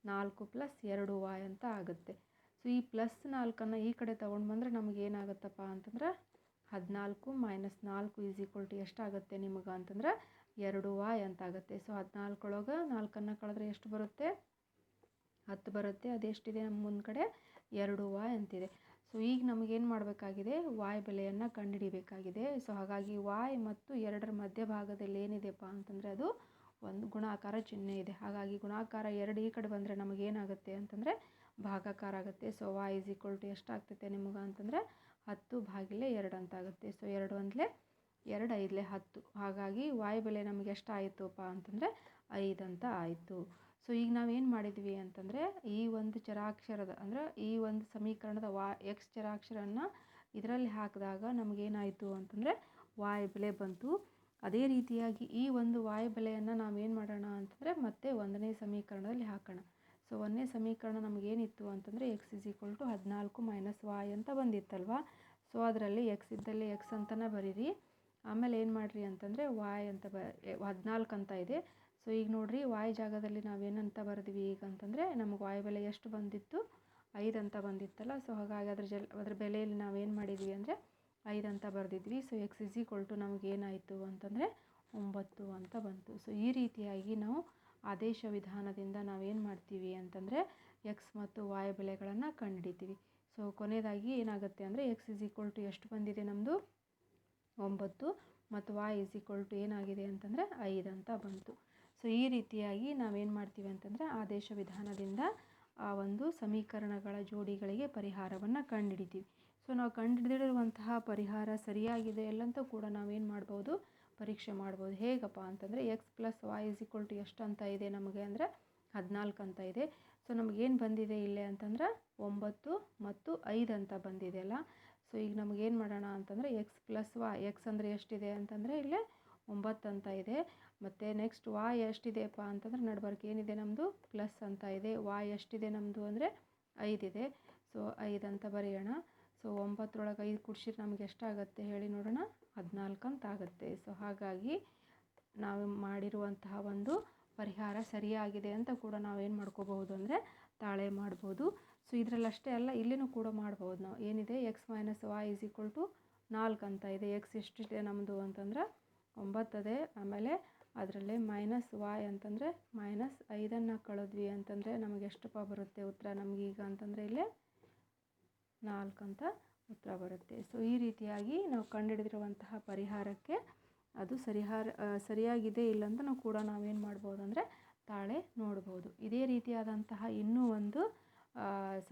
ನಾಲ್ಕು ಪ್ಲಸ್ ಎರಡು ವಾಯ್ ಅಂತ ಆಗುತ್ತೆ. ಸೊ ಈ ಪ್ಲಸ್ ನಾಲ್ಕನ್ನು ಈ ಕಡೆ ತೊಗೊಂಡು ಬಂದರೆ ನಮಗೆ ಏನಾಗುತ್ತಪ್ಪ ಅಂತಂದ್ರೆ ಹದಿನಾಲ್ಕು ಮೈನಸ್ ನಾಲ್ಕು ಈಸ್ ಈಕ್ವಲ್ ಟು ಎಷ್ಟಾಗುತ್ತೆ ನಿಮಗೆ ಅಂತಂದ್ರೆ ಎರಡು ವಾಯ್ ಅಂತಾಗುತ್ತೆ ಸೊ ಹದಿನಾಲ್ಕೊಳಗೆ ನಾಲ್ಕನ್ನು ಕಳೆದ್ರೆ ಎಷ್ಟು ಬರುತ್ತೆ? ಹತ್ತು ಬರುತ್ತೆ. ಅದೆಷ್ಟಿದೆ ನಮ್ಮ ಮುಂದ್ಗಡೆ ಎರಡು ವಾಯ್ ಅಂತಿದೆ. ಸೊ ಈಗ ನಮಗೇನು ಮಾಡಬೇಕಾಗಿದೆ? ವಾಯ್ ಬೆಲೆಯನ್ನು ಕಂಡುಹಿಡಿಬೇಕಾಗಿದೆ. ಸೊ ಹಾಗಾಗಿ ವಾಯ್ ಮತ್ತು ಎರಡರ ಮಧ್ಯಭಾಗದಲ್ಲಿ ಏನಿದೆಪ್ಪ ಅಂತಂದರೆ ಅದು ಒಂದು ಗುಣಾಕಾರ ಚಿಹ್ನೆ ಇದೆ. ಹಾಗಾಗಿ ಗುಣಾಕಾರ ಎರಡು ಈ ಕಡೆ ಬಂದರೆ ನಮಗೇನಾಗುತ್ತೆ ಅಂತಂದರೆ ಭಾಗಾಕಾರ ಆಗುತ್ತೆ. So y is equal to ಎಷ್ಟಾಗ್ತೈತೆ ನಿಮಗೆ ಅಂತಂದರೆ ಹತ್ತು ಭಾಗಿಲೆ ಎರಡು ಅಂತ ಆಗುತ್ತೆ ಸೊ ಎರಡು ಒಂದಲೇ ಎರಡು, ಐದಲೇ ಹತ್ತು. ಹಾಗಾಗಿ ವಾಯು ಬೆಲೆ ನಮಗೆ ಆಯಿತುಪ್ಪ ಅಂತಂದರೆ ಐದು ಅಂತ ಆಯಿತು. ಸೊ ಈಗ ನಾವೇನು ಮಾಡಿದ್ವಿ ಅಂತಂದರೆ ಈ ಒಂದು ಚರಾಕ್ಷರದ, ಅಂದರೆ ಈ ಒಂದು ಸಮೀಕರಣದ ವಾ ಎಕ್ಸ್ ಚರಾಕ್ಷರನ ಇದರಲ್ಲಿ ಹಾಕಿದಾಗ ನಮಗೇನಾಯಿತು ಅಂತಂದರೆ ವಾಯು ಬೆಲೆ ಬಂತು. ಅದೇ ರೀತಿಯಾಗಿ ಈ ಒಂದು ವಾಯು ಬೆಲೆಯನ್ನು ನಾವೇನು ಮಾಡೋಣ ಅಂತಂದರೆ ಮತ್ತೆ ಒಂದನೇ ಸಮೀಕರಣದಲ್ಲಿ ಹಾಕೋಣ. ಸೊ ಒಂದನೇ ಸಮೀಕರಣ ನಮಗೇನಿತ್ತು ಅಂತಂದರೆ ಎಕ್ಸ್ ಇಸ್ ಈಕ್ವಲ್ ಟು ಹದಿನಾಲ್ಕು ಮೈನಸ್ ವಾಯ್ ಅಂತ ಬಂದಿತ್ತಲ್ವ? ಸೊ ಅದರಲ್ಲಿ ಎಕ್ಸ್ ಇದ್ದಲ್ಲಿ ಎಕ್ಸ್ ಅಂತಲೇ ಬರೀರಿ. ಆಮೇಲೆ ಏನು ಮಾಡಿರಿ ಅಂತಂದರೆ ವಾಯ್ ಅಂತ ಬ ಹದಿನಾಲ್ಕು ಅಂತ ಇದೆ. ಸೊ ಈಗ ನೋಡಿರಿ ವಾಯ್ ಜಾಗದಲ್ಲಿ ನಾವೇನಂತ ಬರೆದ್ವಿ ಈಗ ಅಂತಂದರೆ ನಮಗೆ ವಾಯ್ ಬೆಲೆ ಎಷ್ಟು ಬಂದಿತ್ತು? ಐದು ಅಂತ ಬಂದಿತ್ತಲ್ಲ. ಸೊ ಹಾಗಾಗಿ ಅದ್ರ ಜಲ್, ಅದ್ರ ಬೆಲೆಯಲ್ಲಿ ನಾವೇನು ಮಾಡಿದ್ವಿ ಅಂದರೆ ಐದು ಅಂತ ಬರೆದಿದ್ವಿ. So x is equal to ನಮಗೆ ಏನಾಯಿತು ಅಂತಂದರೆ ಒಂಬತ್ತು ಅಂತ ಬಂತು. ಸೊ ಈ ರೀತಿಯಾಗಿ ನಾವು ಆದೇಶ ವಿಧಾನದಿಂದ ನಾವೇನು ಮಾಡ್ತೀವಿ? ಅಂತಂದರೆ ಎಕ್ಸ್ ಮತ್ತು ವಾಯ್ ಬೆಲೆಗಳನ್ನು ಕಂಡುಹಿಡಿತೀವಿ. ಸೊ ಕೊನೆಯದಾಗಿ ಏನಾಗುತ್ತೆ ಅಂದರೆ ಎಕ್ಸ್ ಇಸ್ ಈಕ್ವಲ್ ಟು ಎಷ್ಟು ಬಂದಿದೆ ನಮ್ಮದು ಒಂಬತ್ತು ಮತ್ತು ವಾಯ್ ಇಸ್ ಈಕ್ವಲ್ ಟು ಏನಾಗಿದೆ ಅಂತಂದರೆ ಐದು ಅಂತ ಬಂತು. ಸೊ ಈ ರೀತಿಯಾಗಿ ನಾವೇನು ಮಾಡ್ತೀವಿ ಅಂತಂದರೆ ಆದೇಶ ವಿಧಾನದಿಂದ ಆ ಒಂದು ಸಮೀಕರಣಗಳ ಜೋಡಿಗಳಿಗೆ ಪರಿಹಾರವನ್ನು ಕಂಡುಹಿಡಿತೀವಿ. ಸೊ ನಾವು ಕಂಡುಹಿಡಿದಿರುವಂತಹ ಪರಿಹಾರ ಸರಿಯಾಗಿದೆ ಎಲ್ಲಂತ ಕೂಡ ನಾವೇನು ಮಾಡ್ಬೋದು? ಪರೀಕ್ಷೆ ಮಾಡ್ಬೋದು. ಹೇಗಪ್ಪ ಅಂತಂದರೆ x plus y is equal to ಎಷ್ಟು ಅಂತ ಇದೆ ನಮಗೆ ಅಂದರೆ ಹದಿನಾಲ್ಕು ಅಂತ ಇದೆ. ಸೊ ನಮಗೇನು ಬಂದಿದೆ ಇಲ್ಲೇ ಅಂತಂದ್ರೆ ಒಂಬತ್ತು ಮತ್ತು ಐದು ಅಂತ ಬಂದಿದೆ ಅಲ್ಲ? ಸೊ ಈಗ ನಮಗೇನು ಮಾಡೋಣ ಅಂತಂದರೆ ಎಕ್ಸ್ ಪ್ಲಸ್ ವಾ ಎಕ್ಸ್ ಅಂದರೆ ಎಷ್ಟಿದೆ ಅಂತಂದರೆ ಇಲ್ಲೇ ಒಂಬತ್ತು ಅಂತ ಇದೆ. ಮತ್ತು ನೆಕ್ಸ್ಟ್ ವಾಯ್ ಎಷ್ಟಿದೆಯಪ್ಪ ಅಂತಂದ್ರೆ ನಡ್ಬರ್ಕ್ ಏನಿದೆ ನಮ್ಮದು ಪ್ಲಸ್ ಅಂತ ಇದೆ. ವಾ ಎಷ್ಟಿದೆ ನಮ್ಮದು ಅಂದರೆ ಐದಿದೆ ಸೊ ಐದು ಅಂತ ಬರೆಯೋಣ. ಸೊ ಸೊ ಒಂಬತ್ತರೊಳಗೆ ಐದು ಕುಡ್ಸಿದ್ರೆ ನಮ್ಗೆ ಎಷ್ಟಾಗುತ್ತೆ ಹೇಳಿ ನೋಡೋಣ. ಹದಿನಾಲ್ಕು ಅಂತ ಆಗುತ್ತೆ. ಸೊ ಹಾಗಾಗಿ ನಾವು ಮಾಡಿರುವಂತಹ ಒಂದು ಪರಿಹಾರ ಸರಿಯಾಗಿದೆ ಅಂತ ಕೂಡ ನಾವೇನು ಮಾಡ್ಕೋಬಹುದು ಅಂದರೆ ತಾಳೆ ಮಾಡ್ಬೋದು. ಸೊ ಇದರಲ್ಲಷ್ಟೇ ಅಲ್ಲ, ಇಲ್ಲಿನೂ ಕೂಡ ಮಾಡ್ಬೋದು ನಾವು. ಏನಿದೆ? X minus y is equal to ನಾಲ್ಕು ಅಂತ ಇದೆ. ಎಕ್ಸ್ ಎಷ್ಟಿದೆ ನಮ್ಮದು ಅಂತಂದ್ರೆ ಒಂಬತ್ತದೆ ಆಮೇಲೆ ಅದರಲ್ಲಿ ಮೈನಸ್ ವಾಯ್ ಅಂತಂದರೆ ಮೈನಸ್ ಐದನ್ನು ಕಳೆದ್ವಿ ಅಂತಂದರೆ ನಮಗೆ ಎಷ್ಟಪ್ಪ ಬರುತ್ತೆ ಉತ್ತರ? ನಮಗೀಗ ಅಂತಂದರೆ ಇಲ್ಲೇ ನಾಲ್ಕು ಅಂತ ಉತ್ತರ ಬರುತ್ತೆ. ಸೊ ಈ ರೀತಿಯಾಗಿ ನಾವು ಕಂಡುಹಿಡಿದಿರುವಂತಹ ಪರಿಹಾರಕ್ಕೆ ಅದು ಸರಿಹಾರ ಸರಿಯಾಗಿದೆ ಇಲ್ಲ ಅಂತ ನಾವು ಕೂಡ ನಾವೇನು ಮಾಡ್ಬೋದು ಅಂದರೆ ತಾಳೆ ನೋಡ್ಬೋದು. ಇದೇ ರೀತಿಯಾದಂತಹ ಇನ್ನೂ ಒಂದು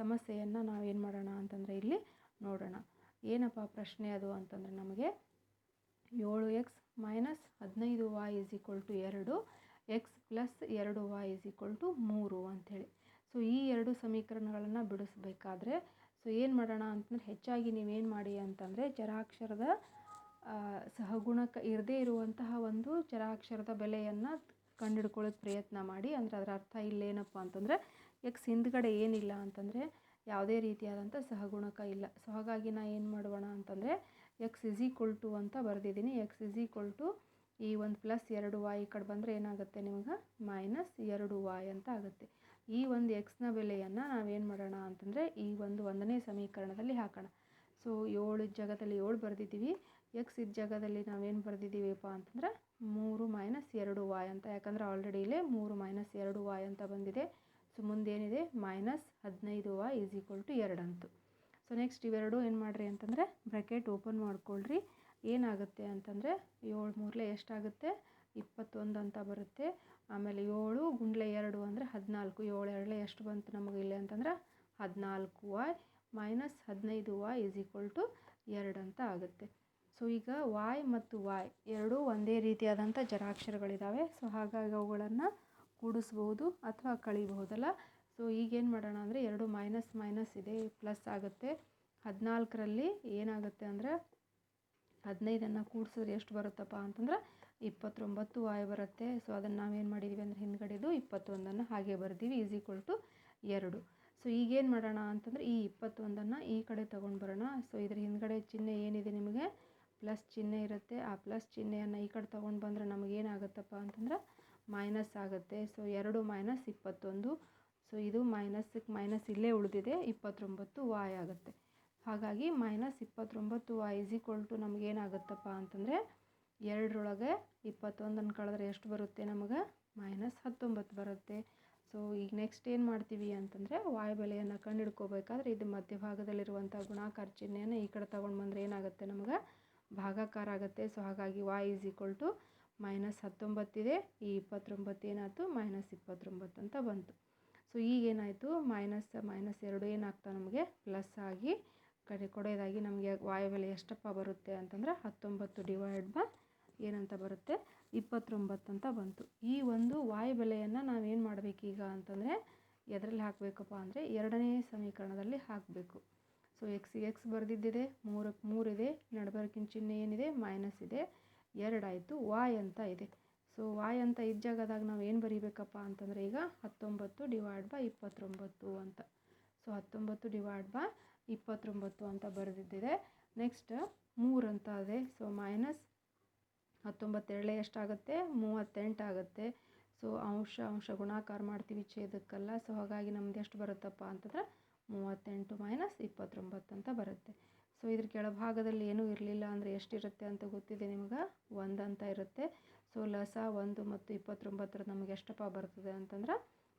ಸಮಸ್ಯೆಯನ್ನು ನಾವೇನು ಮಾಡೋಣ ಅಂತಂದರೆ ಇಲ್ಲಿ ನೋಡೋಣ. ಏನಪ್ಪ ಪ್ರಶ್ನೆ ಅದು ಅಂತಂದರೆ ನಮಗೆ ಏಳು ಎಕ್ಸ್ ಮೈನಸ್ ಹದಿನೈದು ವಾಯ್ ಇಸ್ ಈಕ್ವಲ್ ಟು ಎರಡು ಎಕ್ಸ್ ಪ್ಲಸ್ ಎರಡು ವಾಯ್ ಇಸ್ ಈಕ್ವಲ್ ಟು ಮೂರು ಅಂಥೇಳಿ. ಸೊ ಈ ಎರಡು ಸಮೀಕರಣಗಳನ್ನು ಬಿಡಿಸ್ಬೇಕಾದ್ರೆ ಸೊ ಏನು ಮಾಡೋಣ ಅಂತಂದ್ರೆ ಹೆಚ್ಚಾಗಿ ನೀವೇನು ಮಾಡಿ ಅಂತಂದರೆ ಚರಾಕ್ಷರದ ಸಹಗುಣಕ ಇರದೇ ಇರುವಂತಹ ಒಂದು ಚರಾಕ್ಷರದ ಬೆಲೆಯನ್ನು ಕಂಡುಹಿಡ್ಕೊಳ್ಳೋಕೆ ಪ್ರಯತ್ನ ಮಾಡಿ. ಅಂದರೆ ಅದರ ಅರ್ಥ ಇಲ್ಲೇನಪ್ಪ ಅಂತಂದರೆ ಎಕ್ಸ್ ಹಿಂದ್ಗಡೆ ಏನಿಲ್ಲ ಅಂತಂದರೆ ಯಾವುದೇ ರೀತಿಯಾದಂಥ ಸಹಗುಣಕ ಇಲ್ಲ. ಸೊ, ಹಾಗಾಗಿ ನಾ ಏನು ಮಾಡೋಣ ಅಂತಂದರೆ ಎಕ್ಸ್ ಇಸ್ ಈಕ್ವಲ್ ಟು ಅಂತ ಬರೆದಿದ್ದೀನಿ. ಎಕ್ಸ್ ಇಸ್ ಈಕ್ವಲ್ ಈ ಒಂದು ಪ್ಲಸ್ ಎರಡು ವಾಯ್ ಈ ಕಡೆ ಬಂದರೆ ಏನಾಗುತ್ತೆ ನಿಮಗೆ? ಮೈನಸ್ ಎರಡು ವಾಯ್ ಅಂತ ಆಗುತ್ತೆ. ಈ ಒಂದು ಎಕ್ಸ್ನ ಬೆಲೆಯನ್ನು ನಾವೇನು ಮಾಡೋಣ ಅಂತಂದರೆ, ಈ ಒಂದು ಒಂದನೇ ಸಮೀಕರಣದಲ್ಲಿ ಹಾಕೋಣ. ಸೊ, ಏಳು ಜಾಗದಲ್ಲಿ ಏಳು ಬರೆದಿದ್ದೀವಿ. ಎಕ್ಸ್ ಇದ್ದ ಜಾಗದಲ್ಲಿ ನಾವೇನು ಬರೆದಿದ್ದೀವಿಪ್ಪ ಅಂತಂದ್ರೆ ಮೂರು ಮೈನಸ್ ಎರಡು ವಾಯ್ ಅಂತ. ಯಾಕಂದರೆ ಆಲ್ರೆಡಿ ಇಲ್ಲೇ ಮೂರು ಮೈನಸ್ ಎರಡು ವಾಯ್ ಅಂತ ಬಂದಿದೆ. ಸೊ ಮುಂದೇನಿದೆ? ಮೈನಸ್ ಹದಿನೈದು ವಾಯ್ ಈಸ್ ಈಕ್ವಲ್ ಟು ಎರಡು ಅಂತು. ಸೊ ನೆಕ್ಸ್ಟ್ ಇವೆರಡು ಏನು ಮಾಡಿರಿ ಅಂತಂದರೆ ಬ್ರ್ಯಾಕೆಟ್ ಓಪನ್ ಮಾಡ್ಕೊಳ್ರಿ. ಏನಾಗುತ್ತೆ ಅಂತಂದರೆ ಏಳು ಮೂರಲೆ ಎಷ್ಟಾಗುತ್ತೆ? ಇಪ್ಪತ್ತೊಂದು ಅಂತ ಬರುತ್ತೆ. ಆಮೇಲೆ ಏಳು ಗುಂಡ್ಲೆ ಎರಡು ಅಂದರೆ ಹದಿನಾಲ್ಕು. ಏಳು ಎರಡಲೆ ಎಷ್ಟು ಬಂತು ನಮಗೆ ಇಲ್ಲಿ ಅಂತಂದ್ರೆ ಹದಿನಾಲ್ಕು ವಾಯ್ ಮೈನಸ್ ಹದಿನೈದು ವಾಯ್ ಈಸ್ ಈಕ್ವಲ್ ಟು ಎರಡು ಅಂತ ಆಗುತ್ತೆ. ಸೊ ಈಗ ವಾಯ್ ಮತ್ತು ವಾಯ್ ಎರಡೂ ಒಂದೇ ರೀತಿಯಾದಂಥ ಜರಾಕ್ಷರಗಳಿದ್ದಾವೆ ಸೊ ಹಾಗಾಗಿ ಅವುಗಳನ್ನು ಕೂಡಿಸ್ಬೋದು ಅಥವಾ ಕಳಿಬಹುದಲ್ಲ. ಸೊ ಈಗೇನು ಮಾಡೋಣ ಅಂದರೆ ಎರಡು ಮೈನಸ್ ಮೈನಸ್ ಇದೆ ಪ್ಲಸ್ ಆಗುತ್ತೆ. ಹದಿನಾಲ್ಕರಲ್ಲಿ ಏನಾಗುತ್ತೆ ಅಂದರೆ ಹದಿನೈದನ್ನು ಕೂಡಿಸಿದ್ರೆ ಎಷ್ಟು ಬರುತ್ತಪ್ಪ ಅಂತಂದ್ರೆ ಇಪ್ಪತ್ತೊಂಬತ್ತು ವಾಯ್ ಬರುತ್ತೆ. ಸೊ ಅದನ್ನು ನಾವೇನು ಮಾಡಿದ್ದೀವಿ ಅಂದರೆ ಹಿಂದ್ಗಡೆದು ಇಪ್ಪತ್ತೊಂದನ್ನು ಹಾಗೆ ಬರ್ದೀವಿ ಈಸ್ ಈಕ್ವಲ್ ಟು ಎರಡು. ಸೊ ಈಗೇನು ಮಾಡೋಣ ಅಂತಂದರೆ ಈ ಇಪ್ಪತ್ತೊಂದನ್ನು ಈ ಕಡೆ ತೊಗೊಂಡು ಬರೋಣ ಸೊ ಇದ್ರ ಹಿಂದ್ಗಡೆ ಚಿಹ್ನೆ ಏನಿದೆ ನಿಮಗೆ? ಪ್ಲಸ್ ಚಿಹ್ನೆ ಇರುತ್ತೆ. ಆ ಪ್ಲಸ್ ಚಿಹ್ನೆಯನ್ನು ಈ ಕಡೆ ತೊಗೊಂಡು ಬಂದರೆ ನಮಗೇನಾಗುತ್ತಪ್ಪ ಅಂತಂದ್ರೆ ಮೈನಸ್ ಆಗುತ್ತೆ. ಸೊ ಎರಡು ಮೈನಸ್ ಇಪ್ಪತ್ತೊಂದು. ಸೊ ಇದು ಮೈನಸ್ಗೆ ಮೈನಸ್ ಇಲ್ಲೇ ಉಳಿದಿದೆ. ಇಪ್ಪತ್ತೊಂಬತ್ತು ವಾಯ್ ಆಗುತ್ತೆ. ಹಾಗಾಗಿ ಮೈನಸ್ ಇಪ್ಪತ್ತೊಂಬತ್ತು ವಾಯ್ ಇಸ್ ಈಕ್ವಲ್ ಟು ನಮಗೇನಾಗುತ್ತಪ್ಪ ಅಂತಂದರೆ ಎರಡರೊಳಗೆ ಇಪ್ಪತ್ತೊಂದನ್ನು ಕಳೆದ್ರೆ ಎಷ್ಟು ಬರುತ್ತೆ ನಮಗೆ? ಮೈನಸ್ ಹತ್ತೊಂಬತ್ತು ಬರುತ್ತೆ. ಸೊ ಈಗ ನೆಕ್ಸ್ಟ್ ಏನು ಮಾಡ್ತೀವಿ ಅಂತಂದರೆ ವಾಯ್ ಬೆಲೆಯನ್ನು ಕಂಡುಹಿಡ್ಕೋಬೇಕಾದ್ರೆ ಇದು ಮಧ್ಯಭಾಗದಲ್ಲಿರುವಂಥ ಗುಣಾಕಾರ ಚಿಹ್ನೆಯನ್ನು ಈ ಕಡೆ ತೊಗೊಂಡು ಬಂದರೆ ಏನಾಗುತ್ತೆ ನಮಗೆ? ಭಾಗಾಕಾರ ಆಗುತ್ತೆ. ಸೊ ಹಾಗಾಗಿ y is equal to minus ಹತ್ತೊಂಬತ್ತಿದೆ ಈ ಇಪ್ಪತ್ತೊಂಬತ್ತು ಏನಾಯಿತು? ಮೈನಸ್ ಇಪ್ಪತ್ತೊಂಬತ್ತು ಅಂತ ಬಂತು. ಸೊ ಈಗೇನಾಯಿತು ಮೈನಸ್ ಮೈನಸ್ ಎರಡು ಏನಾಗ್ತಾ ನಮಗೆ? ಪ್ಲಸ್ ಆಗಿ ಕಡೆ ಕೊಡೋದಾಗಿ ನಮಗೆ ವಾಯು ಬೆಲೆ ಎಷ್ಟಪ್ಪ ಬರುತ್ತೆ ಅಂತಂದರೆ ಹತ್ತೊಂಬತ್ತು ಡಿವೈಡ್ ಬೈ ಏನಂತ ಬರುತ್ತೆ? ಇಪ್ಪತ್ತೊಂಬತ್ತು ಅಂತ ಬಂತು. ಈ ಒಂದು ವಾಯು ಬೆಲೆಯನ್ನು ನಾವೇನು ಮಾಡಬೇಕೀಗ ಅಂತಂದರೆ ಎದರಲ್ಲಿ ಹಾಕಬೇಕಪ್ಪ ಅಂದರೆ ಎರಡನೇ ಸಮೀಕರಣದಲ್ಲಿ ಹಾಕಬೇಕು. ಸೊ ಎಕ್ಸ್ ಎಕ್ಸ್ ಬರೆದಿದ್ದಿದೆ ಮೂರಕ್ಕೆ ಮೂರಿದೆ ನಡಬರ್ಕಿನ ಚಿಹ್ನೆ ಏನಿದೆ ಮೈನಸ್ ಇದೆ ಎರಡಾಯಿತು ವಾಯ್ ಅಂತ ಇದೆ. ಸೊ ವಾಯ್ ಅಂತ ಇದ್ದ ಜಾಗದಾಗ ನಾವು ಏನು ಬರೀಬೇಕಪ್ಪ ಅಂತಂದರೆ ಈಗ ಹತ್ತೊಂಬತ್ತು ಡಿವೈಡ್ ಬೈ ಇಪ್ಪತ್ತೊಂಬತ್ತು ಅಂತ. ಸೊ ಹತ್ತೊಂಬತ್ತು ಡಿವೈಡ್ ಬೈ ಇಪ್ಪತ್ತೊಂಬತ್ತು ಅಂತ ಬರೆದಿದ್ದಿದೆ. ನೆಕ್ಸ್ಟ್ ಮೂರು ಅಂತ ಇದೆ. ಸೊ ಮೈನಸ್ ಹತ್ತೊಂಬತ್ತೆರಡೇ ಎಷ್ಟಾಗುತ್ತೆ, ಮೂವತ್ತೆಂಟು ಆಗುತ್ತೆ. ಸೊ ಅಂಶ ಅಂಶ ಗುಣಾಕಾರ ಮಾಡ್ತೀವಿ ಛೇದಕ್ಕಲ್ಲ. ಸೊ ಹಾಗಾಗಿ ನಮ್ದು ಎಷ್ಟು ಬರುತ್ತಪ್ಪ ಅಂತಂದ್ರೆ ಮೂವತ್ತೆಂಟು ಮೈನಸ್ ಇಪ್ಪತ್ತೊಂಬತ್ತು ಅಂತ ಬರುತ್ತೆ. ಸೊ ಇದ್ರ ಕೆಳಭಾಗದಲ್ಲಿ ಏನೂ ಇರಲಿಲ್ಲ ಅಂದರೆ ಎಷ್ಟಿರುತ್ತೆ ಅಂತ ಗೊತ್ತಿದೆ ನಿಮ್ಗೆ? ಒಂದು ಅಂತ ಇರುತ್ತೆ. ಸೊ ಲಸ ಒಂದು ಮತ್ತು ಇಪ್ಪತ್ತೊಂಬತ್ತರ ನಮಗೆ ಎಷ್ಟಪ್ಪ ಬರ್ತದೆ ಅಂತಂದ್ರೆ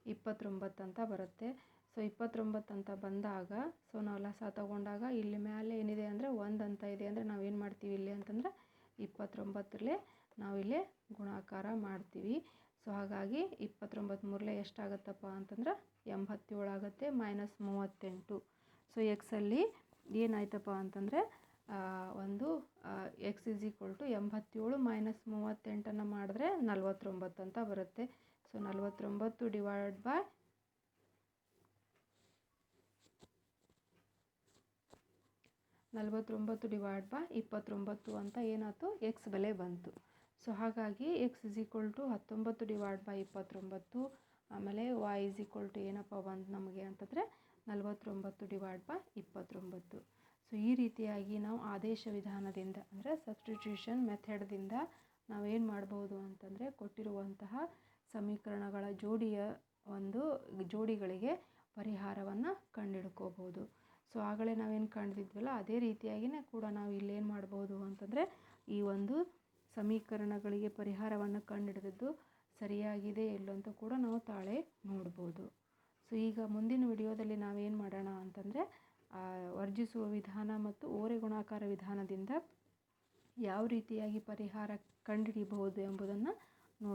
ಇಪ್ಪತ್ತೊಂಬತ್ತು ಅಂತ ಬರುತ್ತೆ. ಸೊ ಇಪ್ಪತ್ತೊಂಬತ್ತು ಅಂತ ಬಂದಾಗ ಸೊ ನಾವು ಲಸ ತಗೊಂಡಾಗ ಇಲ್ಲಿ ಮೇಲೆ ಏನಿದೆ ಅಂದರೆ ಒಂದು ಅಂತ ಇದೆ ಅಂದರೆ ನಾವು ಏನು ಮಾಡ್ತೀವಿ ಇಲ್ಲಿ ಅಂತಂದ್ರೆ ಇಪ್ಪತ್ತೊಂಬತ್ತರಲ್ಲೇ ನಾವಿಲ್ಲಿ ಗುಣಾಕಾರ ಮಾಡ್ತೀವಿ. ಸೊ ಹಾಗಾಗಿ ಇಪ್ಪತ್ತೊಂಬತ್ತು ಮೂರಲೇ ಎಷ್ಟಾಗತ್ತಪ್ಪ ಅಂತಂದ್ರೆ ಎಂಬತ್ತೇಳು ಆಗುತ್ತೆ ಮೈನಸ್ ಮೂವತ್ತೆಂಟು ಸೊ ಎಕ್ಸಲ್ಲಿ ಏನಾಯ್ತಪ್ಪ ಅಂತಂದರೆ ಒಂದು ಎಕ್ಸ್ ಇಸ್ ಈಕ್ವಲ್ ಟು ಎಂಬತ್ತೇಳು ಮೈನಸ್ ಮೂವತ್ತೆಂಟನ್ನು ಮಾಡಿದ್ರೆ ನಲ್ವತ್ತೊಂಬತ್ತು ಅಂತ ಬರುತ್ತೆ. ಸೊ ನಲ್ವತ್ತೊಂಬತ್ತು ಡಿವೈಡ್ ಬೈ ನಲ್ವತ್ತೊಂಬತ್ತು ಡಿವೈಡ್ ಬೈ ಇಪ್ಪತ್ತೊಂಬತ್ತು ಅಂತ ಏನಾಯ್ತು? ಎಕ್ಸ್ ಬೆಲೆ ಬಂತು. ಸೊ ಹಾಗಾಗಿ ಎಕ್ಸ್ ಇಸ್ ಈಕ್ವಲ್ ಟು ಹತ್ತೊಂಬತ್ತು ಡಿವೈಡ್ ಬೈ ಇಪ್ಪತ್ತೊಂಬತ್ತು, ಆಮೇಲೆ ವೈ ಇಸ್ ಈಕ್ವಲ್ ಟು ಏನಪ್ಪ ಬಂದು ನಮಗೆ ಅಂತಂದರೆ ನಲವತ್ತೊಂಬತ್ತು ಡಿವೈಡ್ ಬೈ ಇಪ್ಪತ್ತೊಂಬತ್ತು. ಸೊ ಈ ರೀತಿಯಾಗಿ ನಾವು ಆದೇಶ ವಿಧಾನದಿಂದ ಅಂದರೆ ಸಬ್ಸ್ಟಿಟ್ಯೂಷನ್ ಮೆಥಡ್ದಿಂದ ನಾವೇನು ಮಾಡ್ಬೋದು ಅಂತಂದರೆ ಕೊಟ್ಟಿರುವಂತಹ ಸಮೀಕರಣಗಳ ಜೋಡಿಯ ಒಂದು ಜೋಡಿಗಳಿಗೆ ಪರಿಹಾರವನ್ನು ಕಂಡುಹಿಡ್ಕೋಬೋದು ಸೊ ಆಗಲೇ ನಾವೇನು ಕಂಡಿದ್ವಲ್ಲ, ಅದೇ ರೀತಿಯಾಗಿಯೇ ಕೂಡ ನಾವು ಇಲ್ಲೇನು ಮಾಡ್ಬೋದು ಅಂತಂದರೆ ಈ ಒಂದು ಸಮೀಕರಣಗಳಿಗೆ ಪರಿಹಾರವನ್ನು ಕಂಡುಹಿಡಿದದ್ದು ಸರಿಯಾಗಿದೆ ಎಲ್ಲೋ ಅಂತ ಕೂಡ ನಾವು ತಾಳೆ ನೋಡ್ಬೋದು. ಸೊ ಈಗ ಮುಂದಿನ ವಿಡಿಯೋದಲ್ಲಿ ನಾವೇನು ಮಾಡೋಣ ಅಂತಂದರೆ ವರ್ಜಿಸುವ ವಿಧಾನ ಮತ್ತು ಓರೆ ಗುಣಾಕಾರ ವಿಧಾನದಿಂದ ಯಾವ ರೀತಿಯಾಗಿ ಪರಿಹಾರ ಕಂಡುಹಿಡಿಯಬಹುದು ಎಂಬುದನ್ನು